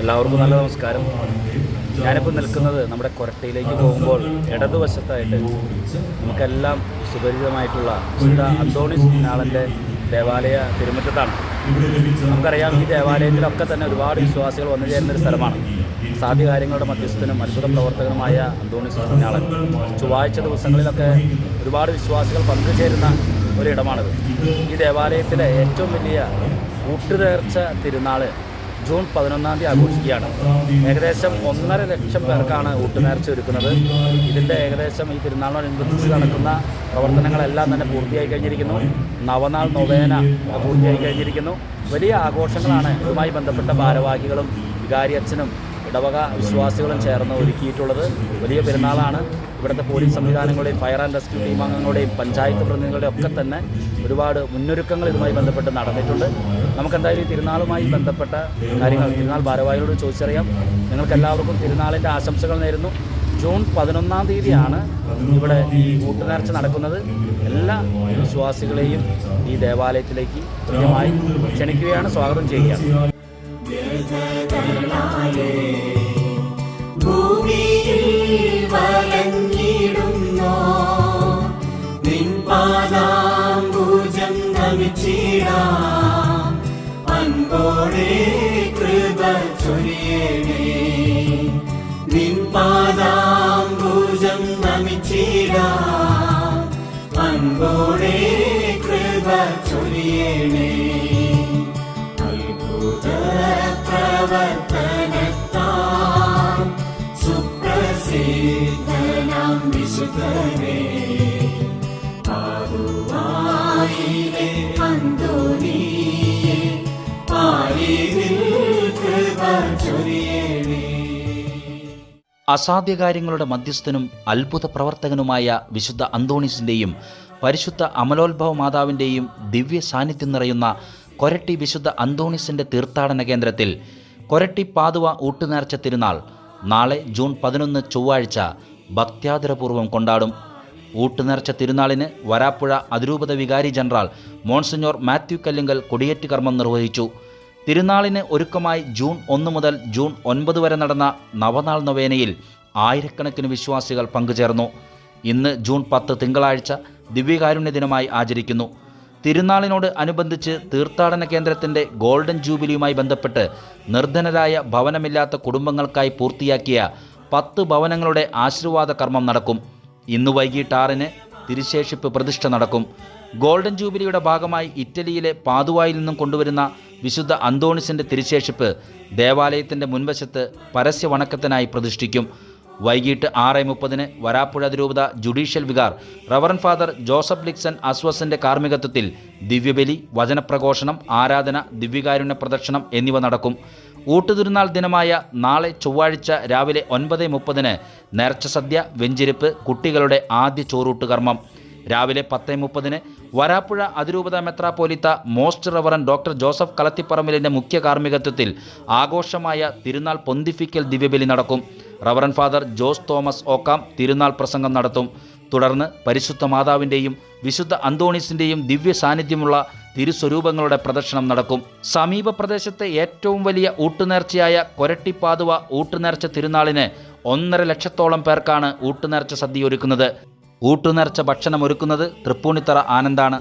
എല്ലാവർക്കും നല്ല നമസ്കാരം. ഞാനിപ്പോൾ നിൽക്കുന്നത് നമ്മുടെ കൊരട്ടയിലേക്ക് പോകുമ്പോൾ ഇടതുവശത്തായിട്ട് നമുക്കെല്ലാം സുപരിചിതമായിട്ടുള്ള വിശുദ്ധ അന്തോണിസ് നാളന്റെ ദേവാലയ തിരുമുറ്റത്താണ്. നമുക്കറിയാം ഈ ദേവാലയത്തിലൊക്കെ തന്നെ ഒരുപാട് വിശ്വാസികൾ വന്നു ചേരുന്ന ഒരു സ്ഥലമാണ്. സാധ്യ കാര്യങ്ങളുടെ മധ്യസ്ഥനും അത്ഭുത പ്രവർത്തകനുമായ അന്തോണിസ് നാളൻ ചൊവ്വാഴ്ച ദിവസങ്ങളിലൊക്കെ ഒരുപാട് വിശ്വാസികൾ പങ്കുചേരുന്ന ഒരിടമാണിത് ഈ ദേവാലയത്തിലെ ഏറ്റവും വലിയ ഊട്ടുനേർച്ച തിരുനാൾ ജൂൺ പതിനൊന്നാം തീയതി ആഘോഷിക്കുകയാണ്. ഏകദേശം ഒന്നര ലക്ഷം പേർക്കാണ് ഊട്ടുനേർച്ച ഒരുക്കുന്നത്. ഇതിന്റെ ഏകദേശം ഈ തിരുനാളിനോടനുബന്ധിച്ച് നടക്കുന്ന പ്രവർത്തനങ്ങളെല്ലാം തന്നെ പൂർത്തിയായി കഴിഞ്ഞിരിക്കുന്നു. നവനാൾ നൊവേന പൂർത്തിയായി കഴിഞ്ഞിരിക്കുന്നു. വലിയ ആഘോഷങ്ങളാണ് ഇതുമായി ബന്ധപ്പെട്ട ഭാരവാഹികളും വികാരി അച്ഛനും ഇടവക വിശ്വാസികളും ചേർന്ന് ഒരുക്കിയിട്ടുള്ളത്. വലിയ പെരുന്നാളാണ്. ഇവിടുത്തെ പോലീസ് സംവിധാനങ്ങളുടെയും ഫയർ ആൻഡ് റെസ്ക്യൂ ടീം അംഗങ്ങളുടെയും പഞ്ചായത്ത് പ്രതിനിധികളുടെയും ഒക്കെ തന്നെ ഒരുപാട് മുന്നൊരുക്കങ്ങൾ ഇതുമായി ബന്ധപ്പെട്ട് നടന്നിട്ടുണ്ട്. നമുക്കെന്തായാലും ഈ തിരുനാളുമായി ബന്ധപ്പെട്ട കാര്യങ്ങൾ തിരുനാൾ ഭാരവാഹികളോട് ചോദിച്ചറിയാം. നിങ്ങൾക്ക് എല്ലാവർക്കും തിരുനാളിന്റെ ആശംസകൾ നേരുന്നു. ജൂൺ പതിനൊന്നാം തീയതിയാണ് ഇവിടെ ഈ കൂട്ടുനേർച്ച നടക്കുന്നത്. എല്ലാ വിശ്വാസികളെയും ഈ ദേവാലയത്തിലേക്ക് കൃത്യമായി ക്ഷണിക്കുകയാണ്. സ്വാഗതം ചെയ്യുക ചൊരിയണേ നിൻ പാദാംബുജം നമിച്ചിടാം. അൻപോടെ കൃപ ചൊരിയണേ. അത്ഭുത പ്രവർത്തനത്താൽ സുപ്രസിദ്ധനാം വിശുദ്ധനെ. പാതുവായിലെ അന്തോനിയെ പാരിതിൽ അസാധ്യകാര്യങ്ങളുടെ മധ്യസ്ഥനും അത്ഭുത പ്രവർത്തകനുമായ വിശുദ്ധ അന്തോണീസിന്റെയും പരിശുദ്ധ അമലോത്ഭവ മാതാവിന്റെയും ദിവ്യ സാന്നിധ്യം നിറയുന്ന കൊരട്ടി വിശുദ്ധ അന്തോണീസിന്റെ തീർത്ഥാടന കേന്ദ്രത്തിൽ കൊരട്ടി പാതുവ ഊട്ടുനേർച്ച തിരുനാൾ നാളെ ജൂൺ പതിനൊന്ന് ചൊവ്വാഴ്ച ഭക്ത്യാദരപൂർവം കൊണ്ടാടും. ഊട്ടുനേർച്ച തിരുനാളിന് വരാപ്പുഴ അതിരൂപത വികാരി ജനറൽ മോൺസിഞ്ഞോർ മാത്യു കല്ലിങ്കൽ കൊടിയേറ്റ് കർമ്മം നിർവഹിച്ചു. തിരുനാളിന് ഒരുക്കമായി ജൂൺ ഒന്ന് മുതൽ ജൂൺ ഒൻപത് വരെ നടന്ന നവനാൾ നൊവേനയിൽ ആയിരക്കണക്കിന് വിശ്വാസികൾ പങ്കുചേർന്നു. ഇന്ന് ജൂൺ പത്ത് തിങ്കളാഴ്ച ദിവ്യകാരുണ്യ ദിനമായി ആചരിക്കുന്നു. തിരുനാളിനോട് അനുബന്ധിച്ച് തീർത്ഥാടന കേന്ദ്രത്തിന്റെ ഗോൾഡൻ ജൂബിലിയുമായി ബന്ധപ്പെട്ട് നിർധനരായ ഭവനമില്ലാത്ത കുടുംബങ്ങൾക്കായി പൂർത്തിയാക്കിയ പത്ത് ഭവനങ്ങളുടെ ആശീർവാദ കർമ്മം നടക്കും. ഇന്ന് വൈകിട്ട് ആറിന് തിരുശേഷിപ്പ് പ്രതിഷ്ഠ നടക്കും. ഗോൾഡൻ ജൂബിലിയുടെ ഭാഗമായി ഇറ്റലിയിലെ പാതുവായിൽ നിന്നും കൊണ്ടുവരുന്ന വിശുദ്ധ അന്തോണിസിന്റെ തിരുശേഷിപ്പ് ദേവാലയത്തിന്റെ മുൻവശത്ത് പരസ്യ വണക്കത്തിനായി പ്രതിഷ്ഠിക്കും. വൈകിട്ട് ആറ് മുപ്പതിന് വരാപ്പുഴ അതിരൂപത judicial vicar reverend father Joseph Lixon അസ്വസിന്റെ കാർമ്മികത്വത്തിൽ ദിവ്യബലി വചനപ്രഘോഷണം ആരാധന ദിവ്യകാരുണ്യ പ്രദക്ഷിണം എന്നിവ നടക്കും. ഊട്ടുതിരുനാൾ ദിനമായ നാളെ ചൊവ്വാഴ്ച രാവിലെ ഒൻപത് മുപ്പതിന് നേർച്ച സദ്യ വെഞ്ചിരിപ്പ് കുട്ടികളുടെ ആദ്യ ചോറൂട്ട് കർമ്മം രാവിലെ പത്ത് മുപ്പതിന് വരാപ്പുഴ അതിരൂപത മെത്രാപ്പോലിത്ത മോസ്റ്റ് റവറൻ ഡോക്ടർ ജോസഫ് കളത്തിപ്പറമ്പിലിന്റെ മുഖ്യ കാർമ്മികത്വത്തിൽ ആഘോഷമായ തിരുനാൾ പൊന്തിഫിക്കൽ ദിവ്യബലി നടക്കും. റവറൻ ഫാദർ ജോസ് തോമസ് ഓക്കാം തിരുനാൾ പ്രസംഗം നടത്തും. തുടർന്ന് പരിശുദ്ധ മാതാവിന്റെയും വിശുദ്ധ അന്തോണീസിന്റെയും ദിവ്യ സാന്നിധ്യമുള്ള തിരുസ്വരൂപങ്ങളുടെ പ്രദർശനം നടക്കും. സമീപ പ്രദേശത്തെ ഏറ്റവും വലിയ ഊട്ടുനേർച്ചയായ കൊരട്ടിപ്പാതുവ ഊട്ടുനേർച്ച തിരുനാളിന് ഒന്നര ലക്ഷത്തോളം പേർക്കാണ് ഊട്ടുനേർച്ച സദ്യ ഊട്ടുനേർച്ച ഭക്ഷണം ഒരുക്കുന്നത് തൃപ്പൂണിത്തറ ആനന്ദാണ്.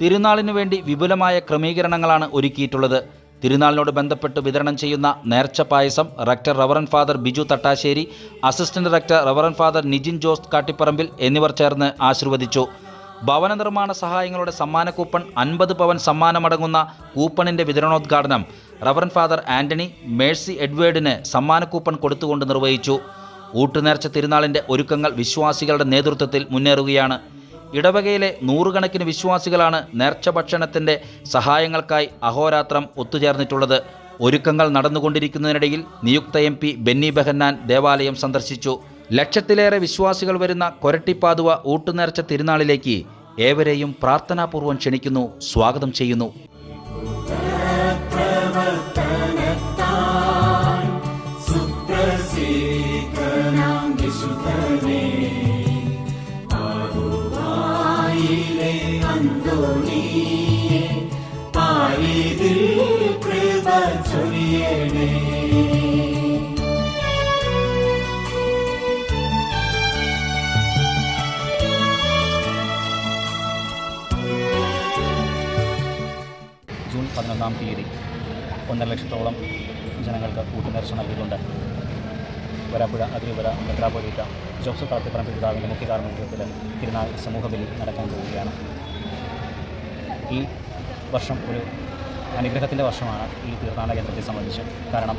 തിരുനാളിനു വേണ്ടി വിപുലമായ ക്രമീകരണങ്ങളാണ് ഒരുക്കിയിട്ടുള്ളത്. തിരുനാളിനോട് ബന്ധപ്പെട്ട് വിതരണം ചെയ്യുന്ന നേർച്ച പായസം rector reverend father Biju Thattasseri assistant rector reverend father Nijin Jose Kattipparambil എന്നിവർ ചേർന്ന് ആശീർവദിച്ചു. ഭവന നിർമ്മാണ സഹായങ്ങളുടെ സമ്മാന കൂപ്പൺ അൻപത് പവൻ സമ്മാനമടങ്ങുന്ന കൂപ്പണിന്റെ വിതരണോദ്ഘാടനം റവറൻ ഫാദർ ആന്റണി മേഴ്സി എഡ്വേർഡിന് സമ്മാന കൂപ്പൺ കൊടുത്തുകൊണ്ട് നിർവഹിച്ചു. ഊട്ടുനേർച്ച തിരുനാളിന്റെ ഒരുക്കങ്ങൾ വിശ്വാസികളുടെ നേതൃത്വത്തിൽ മുന്നേറുകയാണ്. ഇടവകയിലെ നൂറുകണക്കിന് വിശ്വാസികളാണ് നേർച്ച ഭക്ഷണത്തിന്റെ സഹായങ്ങൾക്കായി അഹോരാത്രം ഒത്തുചേർന്നിട്ടുള്ളത്. ഒരുക്കങ്ങൾ നടന്നുകൊണ്ടിരിക്കുന്നതിനിടയിൽ നിയുക്ത എം പി ബെന്നി ബെഹന്നാൻ ദേവാലയം സന്ദർശിച്ചു. ലക്ഷത്തിലേറെ വിശ്വാസികൾ വരുന്ന കൊരട്ടിപ്പാതുവ ഊട്ടുനേർച്ച തിരുനാളിലേക്ക് ഏവരെയും പ്രാർത്ഥനാപൂർവം ക്ഷണിക്കുന്നു സ്വാഗതം ചെയ്യുന്നു. ജൂൺ പതിനൊന്നാം തീയതി ഒന്നര ലക്ഷത്തോളം ജനങ്ങൾക്ക് കൂട്ടുനേർച്ച നൽകിയിട്ടുണ്ട്. വരാപ്പുഴ അതിരൂപത മെത്രാപൊലീറ്റ ജോസഫ് കളത്തിപ്പറമ്പ് പിതാവിന്റെ മുഖ്യ കാർമ്മികത്വത്തിൽ തിരുനാൾ സമൂഹ ബലി നടക്കാൻ പോവുകയാണ്. ഈ വർഷം ഒരു അനുഗ്രഹത്തിന്റെ വർഷമാണ് ഈ തീർത്ഥാടന കേന്ദ്രത്തെ സംബന്ധിച്ച്. കാരണം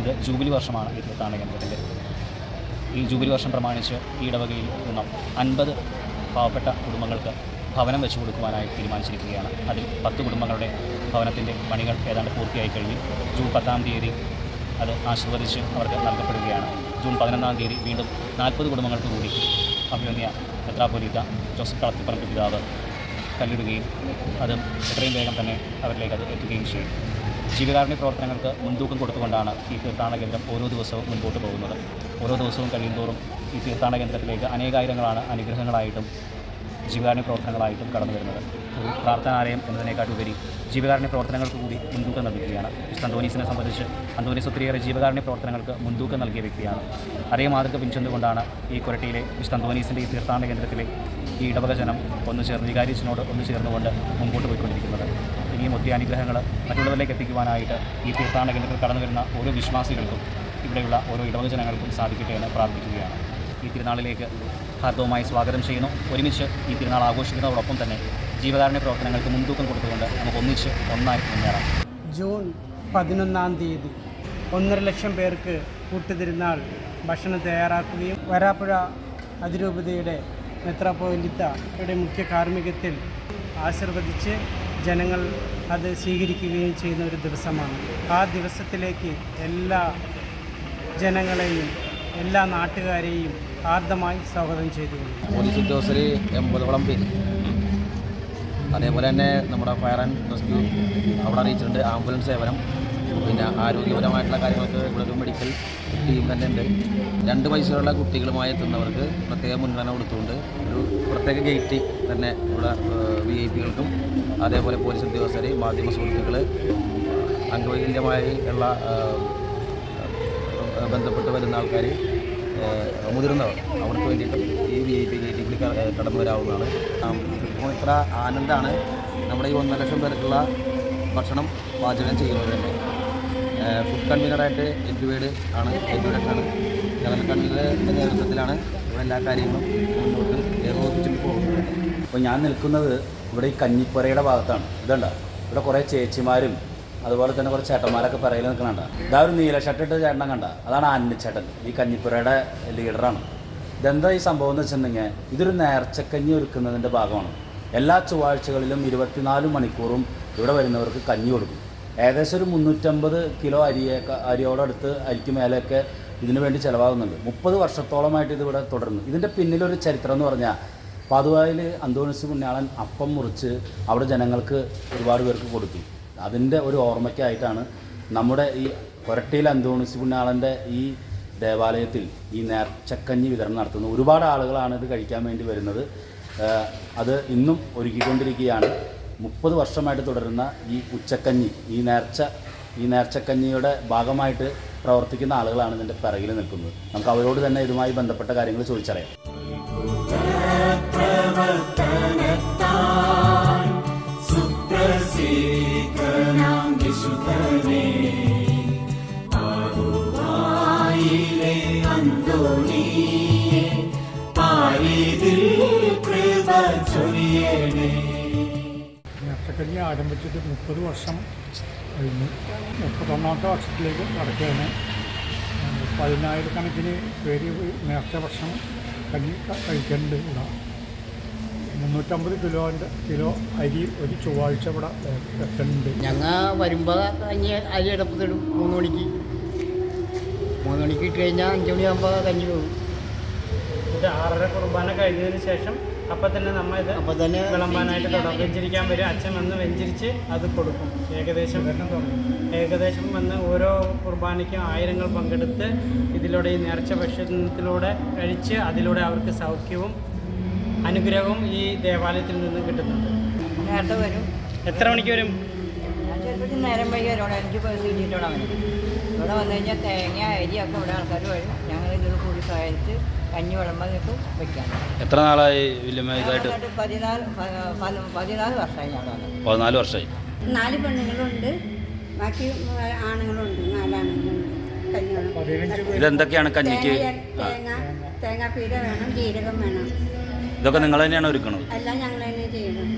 ഇത് ജൂബിലി വർഷമാണ് ഈ തീർത്ഥാടന കേന്ദ്രത്തിന്റെ. ഈ ജൂബിലി വർഷം പ്രമാണിച്ച് ഈ ഇടവകയിൽ നിന്നും അൻപത് പാവപ്പെട്ട കുടുംബങ്ങൾക്ക് ഭവനം വെച്ചു കൊടുക്കുവാനായി തീരുമാനിച്ചിരിക്കുകയാണ്. അതിൽ പത്ത് കുടുംബങ്ങളുടെ ഭവനത്തിന്റെ പണികൾ ഏതാണ്ട് പൂർത്തിയായി കഴിഞ്ഞു. ജൂൺ പത്താം തീയതി അത് ആശീർവദിച്ച് അവർക്ക് നൽകപ്പെടുകയാണ്. ജൂൺ പതിനൊന്നാം തീയതി വീണ്ടും നാൽപ്പത് കുടുംബങ്ങൾക്ക് കൂടി അഭിമന്യ മെത്രാപ്പൊലീത്ത ജോസഫ് കളത്തിപ്പറമ്പ് പിതാവ് കല്ലിടുകയും അത് എത്രയും വേഗം തന്നെ അവരിലേക്ക് അത് എത്തുകയും ചെയ്യും. ജീവകാരുണ്യ പ്രവർത്തനങ്ങൾക്ക് മുൻതൂക്കം കൊടുത്തുകൊണ്ടാണ് ഈ തീർത്ഥാടന കേന്ദ്രം ഓരോ ദിവസവും മുൻപോട്ട് പോകുന്നത്. ഓരോ ദിവസവും കഴിയുന്തോറും ഈ തീർത്ഥാടന കേന്ദ്രത്തിലേക്ക് അനേകായിരങ്ങളാണ് അനുഗ്രഹങ്ങളായിട്ടും ജീവകാരുണ്യ പ്രവർത്തനങ്ങളായിട്ടും കടന്നു വരുന്നത്. ഒരു പ്രാർത്ഥനാലയം എന്നതിനേക്കാട്ടുപരി ജീവകാരുണ്യ പ്രവർത്തനങ്ങൾക്ക് കൂടി മുൻതൂക്കം നൽകുകയാണ്. മിസ്റ്റർ അന്തോനീസിനെ സംബന്ധിച്ച് അന്തോനീസ് ഒത്തിരിയേറെ ജീവകാരുണ്യ പ്രവർത്തനങ്ങൾക്ക് മുൻതൂക്കം നൽകിയ വ്യക്തിയാണ്. അതേ മാതൃക പിൻചെന്നുകൊണ്ടാണ് ഈ കൊരട്ടിയിലെ മിസ്റ്റർ അന്തോനീസിന്റെ ഈ തീർത്ഥാടന കേന്ദ്രത്തിലെ ഈ ഇടവക ജനം ഒന്ന് ചേർന്ന് വികാരിച്ചിനോട് ഒന്ന് ചേർന്നുകൊണ്ട് മുമ്പോട്ട് പോയിക്കൊണ്ടിരിക്കുന്നത്. ഇനിയും ഒത്തിരി അനുഗ്രഹങ്ങൾ മറ്റുള്ളവരിലേക്ക് എത്തിക്കുവാനായിട്ട് ഈ തീർത്ഥാടന കേന്ദ്രത്തിൽ കടന്നു വരുന്ന ഓരോ വിശ്വാസികൾക്കും ഇവിടെയുള്ള ഓരോ ഇടവക ജനങ്ങൾക്കും സാധിക്കട്ടെ എന്ന് പ്രാർത്ഥിക്കുകയാണ്. ഈ തിരുനാളിലേക്ക് ഹാർദവുമായി സ്വാഗതം ചെയ്യുന്നു. ഒരുമിച്ച് ഈ തിരുനാൾ ആഘോഷിക്കുന്നതോടൊപ്പം തന്നെ ജീവകാരുണ്യ പ്രവർത്തനങ്ങൾക്ക് മുൻതൂക്കം കൊടുത്തുകൊണ്ട് നമുക്ക് ഒന്നിച്ച് ഒന്നായി മുന്നേറാം. ജൂൺ പതിനൊന്നാം തീയതി ഒന്നര ലക്ഷം പേർക്ക് കൂട്ടുതിരുന്നാൾ ഭക്ഷണം തയ്യാറാക്കുകയും വരാപ്പുഴ അതിരൂപതയുടെ മെത്രാപ്പോലിത്തയുടെ മുഖ്യ കാർമ്മികത്തിൽ ആശീർവദിച്ച് ജനങ്ങൾ അത് സ്വീകരിക്കുകയും ചെയ്യുന്ന ഒരു ദിവസമാണ്. ആ ദിവസത്തിലേക്ക് എല്ലാ ജനങ്ങളെയും എല്ലാ നാട്ടുകാരെയും ആർദ്രമായി സ്വാഗതം ചെയ്തുകൊള്ളുന്നു. പോലീസ് ഉദ്യോഗസ്ഥർ എൺപതോളം പേര് അതേപോലെ തന്നെ നമ്മുടെ ഫയർ ആൻഡ് റെസ്ക്യൂ അവിടെ അറിയിച്ചിട്ടുണ്ട്. ആംബുലൻസ് സേവനം പിന്നെ ആരോഗ്യപരമായിട്ടുള്ള കാര്യങ്ങൾക്ക് ഇവിടെ ഒരു മെഡിക്കൽ ടീം തന്നെ ഉണ്ട്. രണ്ട് വയസ്സുള്ള കുട്ടികളുമായി എത്തുന്നവർക്ക് പ്രത്യേക മുൻഗണന കൊടുത്തുകൊണ്ട് ഒരു പ്രത്യേക ഗേറ്റ് തന്നെ ഇവിടെ വി ഐ പികൾക്കും അതേപോലെ പോലീസ് ഉദ്യോഗസ്ഥർ മാധ്യമ സുഹൃത്തുക്കൾ അംഗവൈകല്യമായി ഉള്ള ബന്ധപ്പെട്ട് വരുന്ന ആൾക്കാർ മുതിർന്നവർ. അവർക്ക് വേണ്ടിയിട്ട് ഈ വി ഐ പി ഗേറ്റിൽ കടന്നു വരാവുന്നതാണ്. ഇത്ര ആനന്ദമാണ് നമ്മുടെ ഈ ഒന്നര ലക്ഷം പേർക്കുള്ള ഭക്ഷണം പാചകം ചെയ്യുന്നത് തന്നെ. ഫുഡ് കൺവീനറായിട്ട് എഡ്വേഡ് ആണ് എഡ്വേഡാണ് ജനറൽ കൺവീനറുടെ നേതൃത്വത്തിലാണ് ഇവിടെ എല്ലാ കാര്യങ്ങളും മുന്നോട്ട് ഏകോപിച്ചിട്ട് പോകുന്നത് അപ്പോൾ ഞാൻ നിൽക്കുന്നത് ഇവിടെ ഈ കഞ്ഞിപ്പുരയുടെ ഭാഗത്താണ്. ഇതുണ്ട? ഇവിടെ കുറേ ചേച്ചിമാരും അതുപോലെ തന്നെ കുറച്ച് ചേട്ടന്മാരൊക്കെ പറയിൽ നിൽക്കണണ്ട. ഇതാ ഒരു നീല ഷർട്ടിട്ട് ചേട്ടൻ കണ്ട. അതാണ് അന്നിച്ചേട്ടൻ ഈ കഞ്ഞിപ്പുരയുടെ ലീഡറാണ്. ഇതെന്താ ഈ സംഭവം എന്ന് വെച്ചിട്ടുണ്ടെങ്കിൽ ഇതൊരു നേർച്ചക്കഞ്ഞി ഒരുക്കുന്നതിന്റെ ഭാഗമാണ്. എല്ലാ ചൊവ്വാഴ്ചകളിലും ഇരുപത്തിനാല് മണിക്കൂറും ഇവിടെ വരുന്നവർക്ക് കഞ്ഞി കൊടുക്കും. ഏകദേശം ഒരു മുന്നൂറ്റമ്പത് കിലോ അരിയൊക്കെ അരിയോടടുത്ത് അരിക്ക് മേലെയൊക്കെ ഇതിനു വേണ്ടി ചിലവാകുന്നുണ്ട്. മുപ്പത് വർഷത്തോളമായിട്ട് ഇത് ഇവിടെ തുടരുന്നു. ഇതിന്റെ പിന്നിലൊരു ചരിത്രം എന്ന് പറഞ്ഞാൽ പതുവായിൽ അന്തോണിസ് പുണ്യാളൻ അപ്പം മുറിച്ച് അവിടെ ജനങ്ങൾക്ക് ഒരുപാട് പേർക്ക് കൊടുത്തു. അതിന്റെ ഒരു ഓർമ്മയ്ക്കായിട്ടാണ് നമ്മുടെ ഈ കൊരട്ടിയിൽ അന്തോണിസ് പുണ്യാളന്റെ ഈ ദേവാലയത്തിൽ ഈ നേർച്ചക്കഞ്ഞി വിതരണം നടത്തുന്നത്. ഒരുപാട് ആളുകളാണ് ഇത് കഴിക്കാൻ വേണ്ടി വരുന്നത്. അത് ഇന്നും ഒരുക്കിക്കൊണ്ടിരിക്കുകയാണ്. മുപ്പത് വർഷമായിട്ട് തുടരുന്ന ഈ ഉച്ചക്കഞ്ഞി ഈ നേർച്ച ഈ നേർച്ചക്കഞ്ഞിയുടെ ഭാഗമായിട്ട് പ്രവർത്തിക്കുന്ന ആളുകളാണ് ഇതിന്റെ പിറകിൽ നിൽക്കുന്നത്. നമുക്ക് അവരോട് തന്നെ ഇതുമായി ബന്ധപ്പെട്ട കാര്യങ്ങൾ ചോദിച്ചറിയാം. അന്തോണിയെ പാരിതിൽ കൃപ ചൊരിയണേ. നേർച്ചക്കഞ്ഞി ആരംഭിച്ചിട്ട് മുപ്പത് വർഷം കഴിഞ്ഞു. മുപ്പത്തൊന്നാമത്തെ വർഷത്തിലേക്ക് നടക്കുകയാണ്. പതിനായിരക്കണക്കിന് പേര് നേർച്ച വർഷം കഞ്ഞി കഴിക്കേണ്ടത് കഴിക്കുന്നുണ്ട് ഇവിടെ. മുന്നൂറ്റമ്പത് കിലോന്റെ കിലോ അരി ഒരു ചൊവ്വാഴ്ച ഇവിടെ എത്തുന്നുണ്ട് ഞങ്ങൾ വരുമ്പോൾ കഞ്ഞി അരി എടുപ്പത്തിടും മൂന്ന് മണിക്ക് മൂന്ന് മണിക്ക് ഇട്ട് കഴിഞ്ഞാൽ അഞ്ച് മണിയാകുമ്പോൾ കഞ്ഞി പോകും. എന്നിട്ട് ആറര കുർബാന കഴിഞ്ഞതിന് ശേഷം അപ്പം തന്നെ നമ്മൾ ഇത് അപ്പം തന്നെ വിളമ്പാനായിട്ട് തുടങ്ങും. വെഞ്ചരിക്കാൻ വരും അച്ഛൻ വന്ന് വെഞ്ചരിച്ച് അത് കൊടുക്കും. ഏകദേശം ഏകദേശം വന്ന് ഓരോ കുർബാനയ്ക്കും ആയിരങ്ങൾ പങ്കെടുത്ത് ഇതിലൂടെ ഈ നേർച്ച ഭക്ഷണത്തിലൂടെ കഴിച്ച് അതിലൂടെ അവർക്ക് സൗഖ്യവും അനുഗ്രഹവും ഈ ദേവാലയത്തിൽ നിന്ന് കിട്ടുന്നുണ്ട്. നേരത്തെ വരും. എത്ര മണിക്ക് വരും? നേരം വൈകി എനിക്ക് സീറ്റിട്ടോടെ അവന്. ഇവിടെ വന്നു കഴിഞ്ഞാൽ തേങ്ങ അരിയൊക്കെ ഇവിടെ ആൾക്കാർ വരും. ഞങ്ങൾ ഇതിൽ കൂടി സഹായിച്ച് കഞ്ഞി വിളമ്പം വെക്കാം എത്ര നാളായി ഇതായിട്ട്? പതിനാല് പതിനാല് വർഷമായി ഞാൻ വന്നത് പതിനാല് വർഷമായി. നാല് പെണ്ണുങ്ങളുണ്ട്. ബാക്കി ആണുങ്ങളുണ്ട്. നാലാണുങ്ങളുണ്ട്. പേര്. ഇതെന്തൊക്കെയാണ് കഞ്ഞിക്ക്? തേങ്ങ തേങ്ങ തേങ്ങാപ്പീര വേണം. ജീരകം വേണം. ഇതൊക്കെ നിങ്ങൾ തന്നെയാണ് ഒരുക്കണത്? എല്ലാം ഞങ്ങൾ തന്നെ ചെയ്യണം.